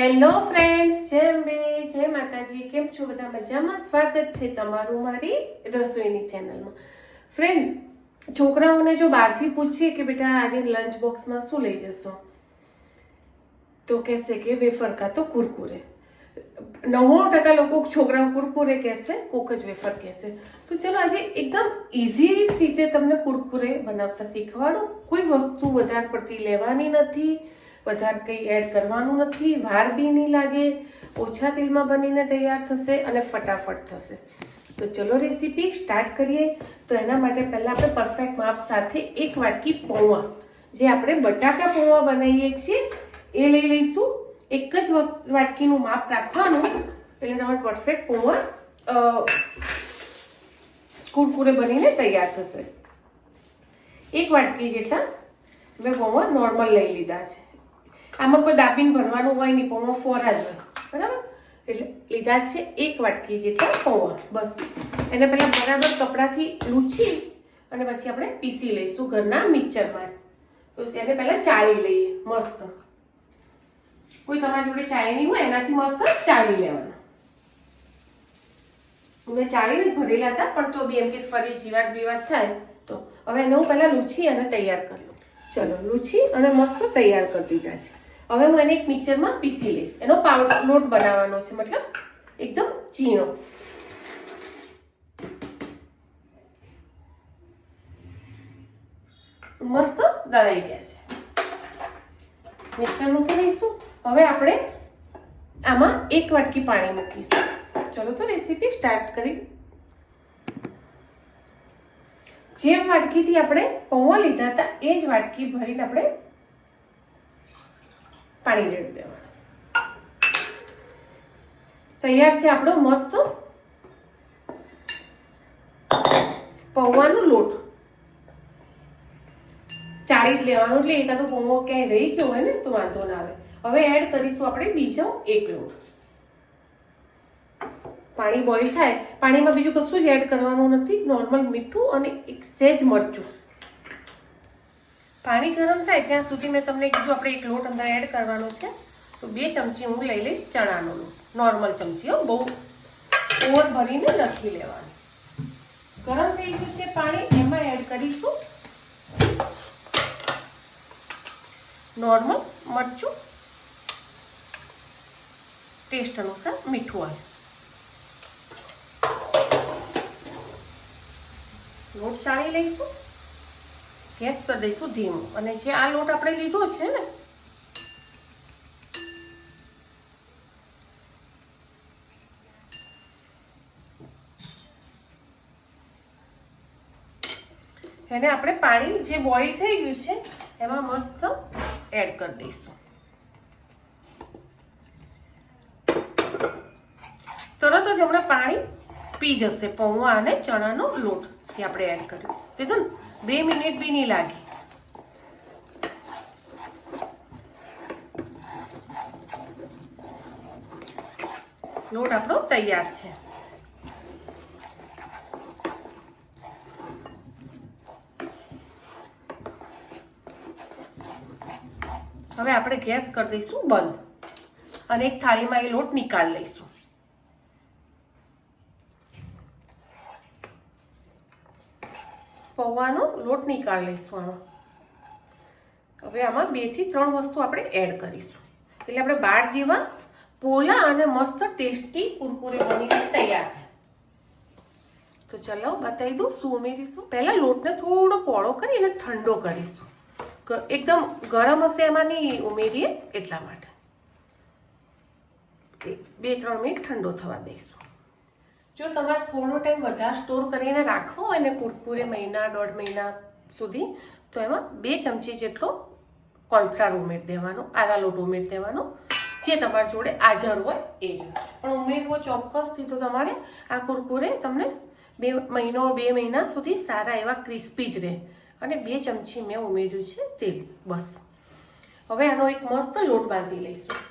Hello friends જય અંબે. જય માતાજી. કેમ છો બધા મજામાં? સ્વાગત છે તમારું મારી રસોઈની ચેનલમાં ફ્રેન્ડ છોકરાઓને જો બહારથી પૂછીએ કે બેટા, આજે લંચ બોક્સમાં શું લઈ જશો? તો કહેશે કે વેફર કાં તો કુરકુરે. નવ્વાણું ટકા લોકો છોકરાઓ કુરકુરે કહેશે, કોક જ વેફર કહેશે. તો ચલો, આજે એકદમ ઇઝી રીતે તમને કુરકુરે બનાવતા શીખવાડો. કોઈ વસ્તુ વધારે પડતી લેવાની નથી. વધારે કંઈ એડ કરવાનું નથી. વાર બી નહીં લાગે, ઓછા તેલમાં બનીને તૈયાર થશે અને ફટાફટ થશે. તો ચલો રેસીપી સ્ટાર્ટ કરીએ. તો એના માટે પહેલાં આપણે પરફેક્ટ માપ સાથે એક વાટકી પૌવા, જે આપણે બટાકા પૌવા બનાવીએ છીએ, એ લઈ લઈશું. એક જ વાટકીનું માપ રાખવાનું. એટલે તમારે પરફેક્ટ પૌવા કુરકુરે બનીને તૈયાર થશે. એક વાટકી જેટલા મેં પૌવા નોર્મલ લઈ લીધા છે. આમાં કોઈ દાબીને ભરવાનું હોય નહીં, પૌવા ફોરા જ હોય. બરાબર? એટલે લીધા છે એક વાટકી જેટલા પૌવા. બસ. એને પહેલાં બરાબર કપડાથી લૂછી અને પછી આપણે પીસી લઈશું ઘરના મિક્સરમાં. તો તેને પહેલાં ચાળી લઈએ, મસ્ત. કોઈ તમારી જોડે ચાળણી હોય, એનાથી મસ્ત ચાળી લેવાના. મેં ચાળીને જ ભરેલા હતા, પણ તો બી એમ કે ફરી જીવાત બીવાત થાય, તો હવે એને હું પહેલાં લૂછી અને તૈયાર કરી લઉં. ચલો, લૂછી અને મસ્ત તૈયાર કરી દીધા છે. હવે હું એને એક મિક્સરમાં પીસી લઈશ. એનો પાવડર લોટ બનાવવાનો છે, મતલબ એકદમ ચીણો મસ્ત દળાઈ ગયા છે. મિક્સર મૂકી દઈશું. હવે આપણે આમાં એક વાટકી પાણી મૂકીશું. ચલો તો રેસીપી સ્ટાર્ટ કરી. જે વાટકીથી આપણે પૌવા લીધા હતા, એ જ વાટકી ભરીને આપણે પાણી રેડી દેવાના. તૈયાર છે આપણો મસ્ત પૌવાનો લોટ. ચાળી જ લેવાનો, એટલે એકાદો પૌવો ક્યાંય રહી ગયો હોય ને, તો વાંધો ના આવે. હવે એડ કરીશું આપણે બીજો એક લોટ. પાણી બોઇલ થાય. પાણીમાં બીજું કશું જ એડ કરવાનું નથી. નોર્મલ મીઠું અને એક સેજ મરચું. પાણી ગરમ થાય ત્યાં સુધી મેં તમને કીધું આપણે એક લોટ અંદર એડ કરવાનો છે. તો બે ચમચી હું લઈ લઈશ ચણાનો નોર્મલ ચમચી હો, બહુ ઓવર ભરીને નથી લેવાનું. ગરમ થઈ ગયું છે પાણી, એમાં એડ કરીશું. નોર્મલ મરચું. ટેસ્ટ અનુસાર મીઠું આવે. લોટ ચાળી લઈશું. ગેસ કરી દઈશું ધીમું. અને જે આ લોટ આપણે લીધો છે ને, એને આપણે પાણી જે બોઈલ થઈ ગયું છે, એમાં મસ્ત એડ કરી દઈશું. તરત જ હમણાં પાણી પી જશે, પૌવા અને ચણાનો લોટ જે આપણે એડ કર્યો. લીધું ને? બે મિનિટ બી નહીં લાગી. લોટ આપણો તૈયાર છે. હવે આપણે ગેસ કરી દઈશું બંધ. અને એક થાળીમાં એ લોટ નિકાળ લઈશું. પૌવાનો લોટ નીકાળી લઈશું આમાં. હવે આમાં બેથી ત્રણ વસ્તુ આપણે એડ કરીશું. એટલે આપણે બાર જેવા પોલા અને મસ્ત ટેસ્ટી કુરકુરે બનીને તૈયાર તો ચલો બતાવી દઉં શું ઉમેરીશું. પહેલાં લોટને થોડો પોળો કરી અને ઠંડો કરીશું. એકદમ ગરમ હશે એમાં નહીં ઉમેરીએ એટલા માટે. બે ત્રણ મિનિટ ઠંડો થવા દઈશું. જો તમારે થોડો ટાઈમ વધારે સ્ટોર કરીને રાખવો હોય ને કુરકુરે મહિના, દોઢ મહિના સુધી, તો એમાં બે ચમચી જેટલો કોર્નફ્લાવર ઉમેરી દેવાનો આરા લોટ ઉમેરી દેવાનો, જે તમારી જોડે હાજર હોય એ પણ ઉમેરવો ચોક્કસથી તો તમારે આ કુરકુરે તમને બે મહિનો, બે મહિના સુધી સારા એવા ક્રિસ્પી જ રહે. અને બે ચમચી મેં ઉમેર્યું છે તેલ. બસ. હવે આનો એક મસ્ત લોટ બાંધી લઈશું.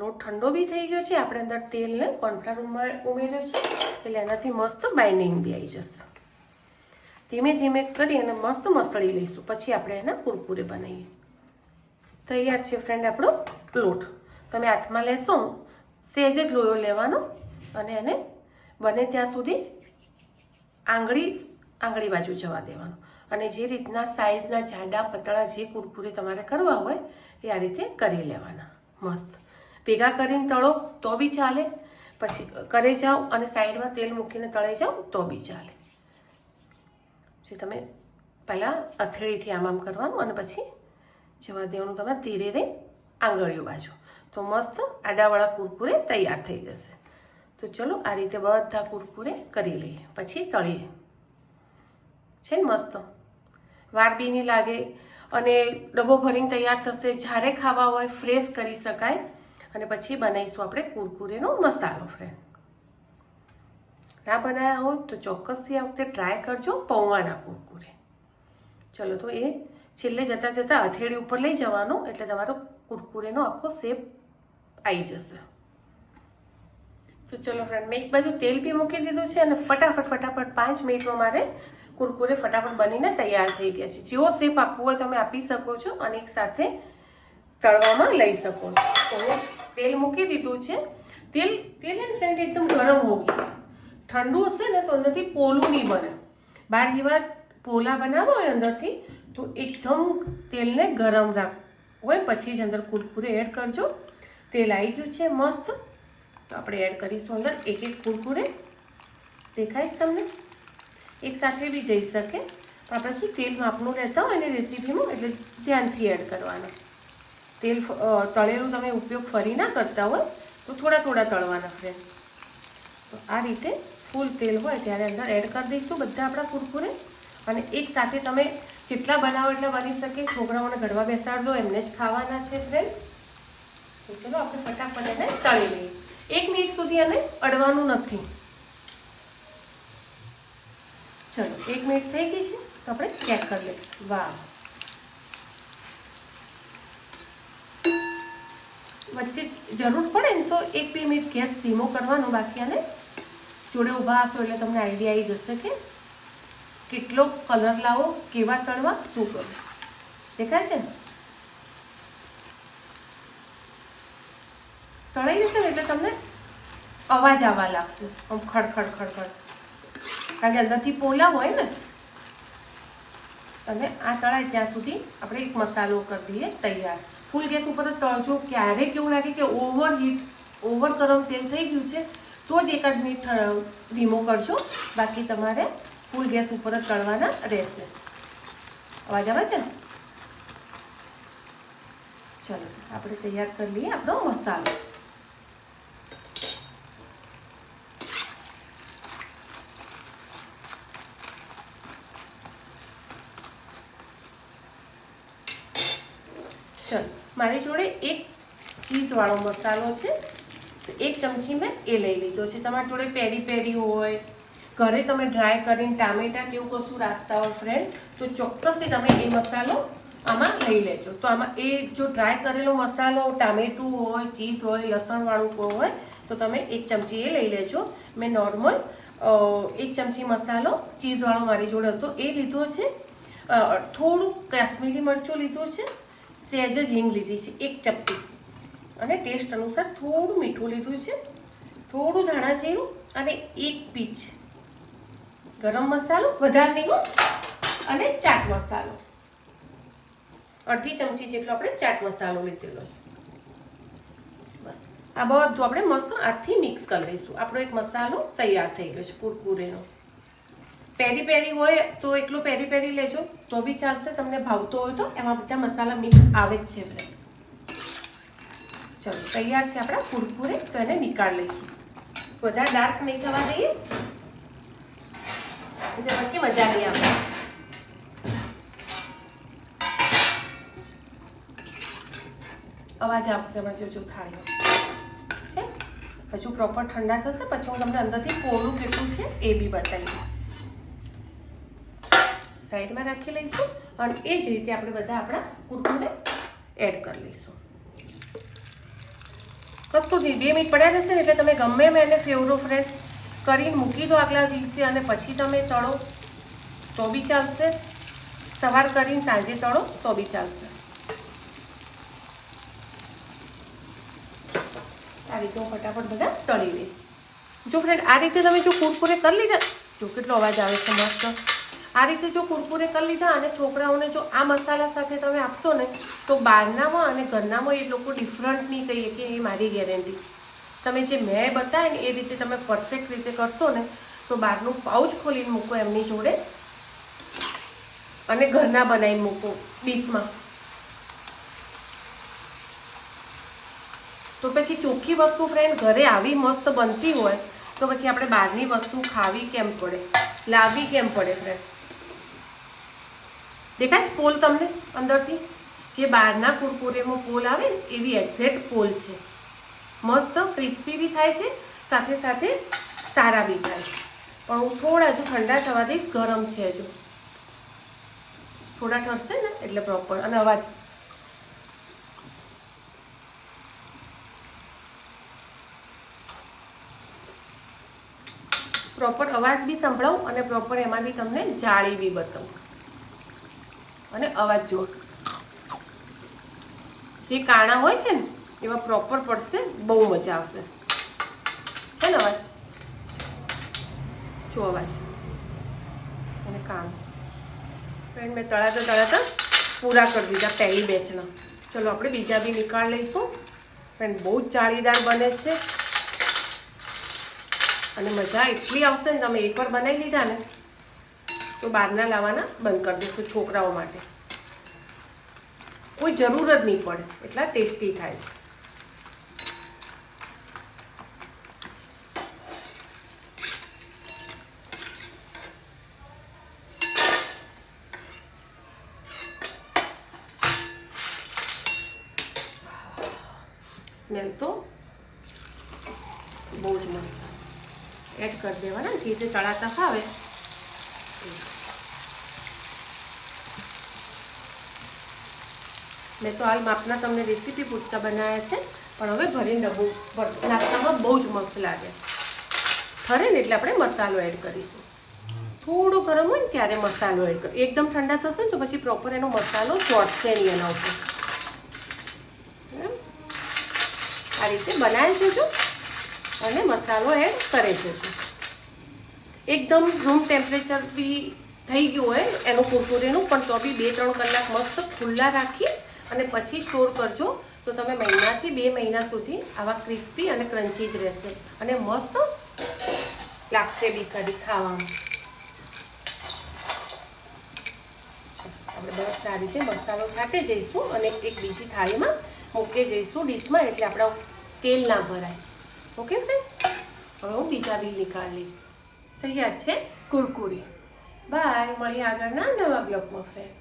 લોટ ઠંડો બી થઈ ગયો છે, આપણે અંદર તેલને કોર્નફ્લાવર ઉમેર્યો છે, એટલે એનાથી મસ્ત બાઇન્ડિંગ બી આવી જશે. ધીમે ધીમે કરી અને મસ્ત મસળી લઈશું, પછી આપણે એના કુરકુરે બનાવીએ. તૈયાર છે ફ્રેન્ડ આપણો લોટ. તમે હાથમાં લેશો સહેજ જ લોયો લેવાનો અને એને બને ત્યાં સુધી આંગળી આંગળી બાજુ જવા દેવાનું. અને જે રીતના સાઇઝના જાડા, પતળા જે કુરકુરે તમારે કરવા હોય, એ આ રીતે કરી લેવાના. મસ્ત. ભેગા કરીને તળો, તો બી ચાલે. પછી કરે જાઓ અને સાઈડમાં તેલ મૂકીને તળે જાઓ, તો બી ચાલે. પછી તમે પહેલાં અથેળીથી આમ આમ કરવાનું અને પછી જવા દેવાનું તમારે ધીરે ધીરે આંગળીઓ બાજુ. તો મસ્ત આડાવાળા કુરકુરે તૈયાર થઈ જશે. તો ચલો આ રીતે બધા કુરકુરે કરી લઈએ. પછી તળીએ. છે ને મસ્ત? વાર બી લાગે અને ડબ્બો ભરીને તૈયાર થશે. જ્યારે ખાવા હોય, ફ્રેશ કરી શકાય. અને પછી બનાવીશું આપણે કુરકુરેનો મસાલો ફ્રેન્ડ ના બનાવ્યા હોય તો ચોક્કસથી આ વખતે ટ્રાય કરજો પૌવાના કુરકુરે. ચલો તો એ છેલ્લે જતાં જતાં હથેળી ઉપર લઈ જવાનો એટલે તમારો કુરકુરેનો આખો શેપ આવી જશે. તો ચલો ફ્રેન્ડ મેં એક બાજુ તેલ બી મૂકી દીધું છે અને ફટાફટ ફટાફટ પાંચ મિનિટમાં મારે કુરકુરે ફટાફટ બનીને તૈયાર થઈ ગયા છે. જેવો શેપ આપવો હોય તમે આપી શકો છો અને એક સાથે તળવામાં લઈ શકો છો. તેલ મૂકી દીધું છે. તેલ તેલ ને ફ્રેન્ડ એકદમ ગરમ હોવું જોઈએ. ઠંડુ હશે ને તો અંદરથી પોલું નહીં બને. બહાર જેવા પોલા બનાવો હોય અંદરથી, તો એકદમ તેલને ગરમ રાખવું હોય પછી જ અંદર કુરકુરે એડ કરજો. તેલ આવી ગયું છે મસ્ત. તો આપણે એડ કરીશું અંદર. એક એક કુરકુરે. દેખાય છે તમને? એક સાથે બી જઈ શકે. પણ આપણે શું તેલ માપનું રહેતા હોય ને રેસીપીમાં એટલે ધ્યાનથી એડ કરવાના. તેલ તળેલું તમે ઉપયોગ ફરી ના કરતા હોય, તો થોડા થોડા તળવાના ફ્રેન્ડ તો આ રીતે ફૂલ તેલ હોય ત્યારે અંદર એડ કરી દઈશું બધા આપણા કુરકુરે. અને એક સાથે તમે જેટલા બનાવો એટલા બની શકે. છોકરાઓને ઘડવા બેસાડો એમને જ ખાવાના છે ફ્રેન્ડ તો ચલો આપણે ફટાફટ એને તળી લઈએ. એક મિનિટ સુધી એને અડવાનું નથી. ચલો, એક મિનિટ થઈ ગઈ છે, તો આપણે ચેક કરી લઈશું. વાહ. વચ્ચે જરૂર પડે ને તો એક બે મિનિટ ગેસ ધીમો કરવાનો બાકી અને જોડે ઊભા હશો એટલે તમને આઈડિયા આવી જશે કે કેટલો કલર લાવો, કેવા તળવા, શું કરવું દેખાય છે ને? તળાઈ જશે ને એટલે તમને અવાજ આવવા લાગશે. આમ ખડ ખડ ખડ ખડ કારણ કે અંદરથી પોલા હોય ને. અને આ તળાય ત્યાં સુધી આપણે એક મસાલો કરી દઈએ તૈયાર. ફૂલ ગેસ ઉપર જ ક્યારે કેવું લાગે કે ઓવર હીટ ઓવર ગરમ તેલ થઈ ગયું છે, તો જ એકાદ મિનિટ ધીમો કરજો. બાકી તમારે ફૂલ ગેસ ઉપર જ તળવાના રહેશે. અવાજ આવે છે? ચલો, આપણે તૈયાર કરી લઈએ આપણો મસાલો. ચલો, મારી જોડે એક ચીઝવાળો મસાલો છે. તો એક ચમચી મેં એ લઈ લીધો છે. તમારી જોડે પેરી પેરી હોય, ઘરે તમે ડ્રાય કરીને ટામેટા કે એવું કશું રાખતા હોય ફ્રેન્ડ તો ચોક્કસથી તમે એ મસાલો આમાં લઈ લેજો. તો આમાં એ જો ડ્રાય કરેલો મસાલો, ટામેટું હોય, ચીઝ હોય, લસણવાળું હોય, તો તમે એક ચમચી એ લઈ લેજો. મેં નોર્મલ એક ચમચી મસાલો ચીઝવાળો મારી જોડે હતો. એ લીધો છે. થોડુંક થોડું કાશ્મીરી મરચું લીધું છે. સહેજ જ હિંગ લીધી છે, એક ચપટી. અને ટેસ્ટ અનુસાર થોડું મીઠું લીધું છે, થોડું ધાણા જીરું અને એક પીચ. ગરમ મસાલો, વધારે નહીં અને ચાટ મસાલો. અડધી ચમચી જેટલો આપણે ચાટ મસાલો લીધેલો છે. બસ. આ બધું આપણે મસ્ત હાથથી મિક્સ કરી લઈશું. આપણો એક મસાલો તૈયાર થઈ ગયો છે, કુરકુરેનો. પેરી પેરી હોય તો એકલું પેરી પેરી લેજો, તો બી ચાલશે. તમને ભાવતો હોય તો એમાં બધા મસાલા મિક્સ આવે જ છે ફ્રેન્ડ ચલો, તૈયાર છે આપણા કુરકુરે, તો એને નિકાળ લઈશું. બધા ડાર્ક નહીં થવા દઈએ. એટલે પછી મજા નહીં આવે. અવાજ આવશે હમણાં જોજો થાળીમાં છે? હજુ પ્રોપર ઠંડા થશે. પછી હું તમને અંદરથી કોરું કેટલું છે એ બી બતાવીશ. સાઈડમાં રાખી લઈશું અને એ જ રીતે આપણે બધા આપણા કુરકુરે એડ કરી લઈશું. કસ્તુથી બે મિનિટ પડ્યા રહેશે ને એટલે તમે ગમે એમ એને ફેવરો ફ્રેન્ડ કરીને મૂકી દો આગલા દિવસે અને પછી તમે તળો તો બી ચાલશે. સવાર કરીને સાંજે તળો તો બી ચાલશે. આ રીતે હું ફટાફટ બધા તળી લઈશ. જો ફ્રેન્ડ આ રીતે તમે જો કુરકુરે કરી લીધા, જો કેટલો અવાજ આવે છે મસ્ત. આ રીતે જો કુરકુરે કરી લીધા અને છોકરાઓને જો આ મસાલા સાથે તમે આપશો ને, તો બહારનામાં અને ઘરનામાં એ લોકો ડિફરન્ટ નહીં કહીએ કે એ મારી ગેરંટી તમે જે મેં બતાવ્યા ને એ રીતે તમે પરફેક્ટ રીતે કરશો ને, તો બહારનું પાઉચ ખોલીને મૂકો એમની જોડે અને ઘરના બનાવીને મૂકો ડીશમાં. તો પછી ચોખ્ખી વસ્તુ ફ્રેન્ડ ઘરે આવી મસ્ત બનતી હોય, તો પછી આપણે બહારની વસ્તુ ખાવી કેમ પડે? લાવવી કેમ પડે ફ્રેન્ડ દેખાય છે પોલ તમને અંદરથી? જે બહારના કુરકુરેમાં પોલ આવે એવી એક્ઝેક્ટ પોલ છે. મસ્ત ક્રિસ્પી બી થાય છે, સાથે સાથે સારા બી થાય છે. પણ હું થોડા હજુ ઠંડા થવા દઈશ, ગરમ છે હજુ. થોડા ઠરશે ને, એટલે પ્રોપર અને અવાજ. પ્રોપર અવાજ બી સંભળાવું અને પ્રોપર એમાંથી તમને જાળી બી બતાવું. અને અવાજ જુઓ. જે કાણા હોય છે ને, એમાં પ્રોપર પડશે, બહુ મજા આવશે. છે ને અવાજ? જો અવાજ. અને કામ ફ્રેન્ડ મેં તળાતા તળાતા પૂરા કરી દીધા, પહેલી બેચના ચલો, આપણે બીજા બી નિકાળ લઈશું. ફ્રેન્ડ બહુ જ જાળીદાર બને છે. અને મજા એટલી આવશે ને, તમે એકવાર બનાવી લીધા ને તો બહારના લાવવાના બંધ કરી દઈશું છોકરાઓ માટે. કોઈ જરૂર જ નહીં પડે, એટલા ટેસ્ટી થાય છે. સ્મેલ તો બહુ જ મસ્ત. એડ કરી દેવાના, જે રીતે તળાતા ફાવે મેં તો હાલ માપના તમને રેસીપી પૂછતા બનાવ્યા છે, પણ હવે ભરીને ડબ્બો નાસ્તામાં બહુ જ મસ્ત લાગે છે. ઠરે ને એટલે આપણે મસાલો એડ કરીશું. થોડો ગરમ હોય ને ત્યારે મસાલો એડ કરો, એકદમ ઠંડા થશે ને તો પછી પ્રોપર એનો મસાલો ચોટશે નહીં એના ઉપર? આ રીતે બનાવી જજો અને મસાલો એડ કરે જજો એકદમ રૂમ ટેમ્પરેચર બી થઈ ગયું હોય, એનું કુરકુરેનું, પણ તો બી બે ત્રણ કલાક મસ્ત ખુલ્લા રાખી અને પછી સ્ટોર કરજો. તો તમે મહિનાથી બે મહિના સુધી આવા ક્રિસ્પી અને ક્રન્ચી જ રહેશે. અને મસ્ત લાગશે બી કરી ખાવામાં. આપણે બસ આ રીતે મસાલો છાંટી જઈશું અને એક બીજી થાળીમાં મૂકે જઈશું ડીશમાં, એટલે આપણા તેલ ના ભરાય. ઓકે ફ્રેન્ડ હવે હું બીજા બી નીકાળીશ તૈયાર છે? કુરકુરી. બાય મળીએ આગળના નવા બ્લોગમાં ફ્રેન્ડ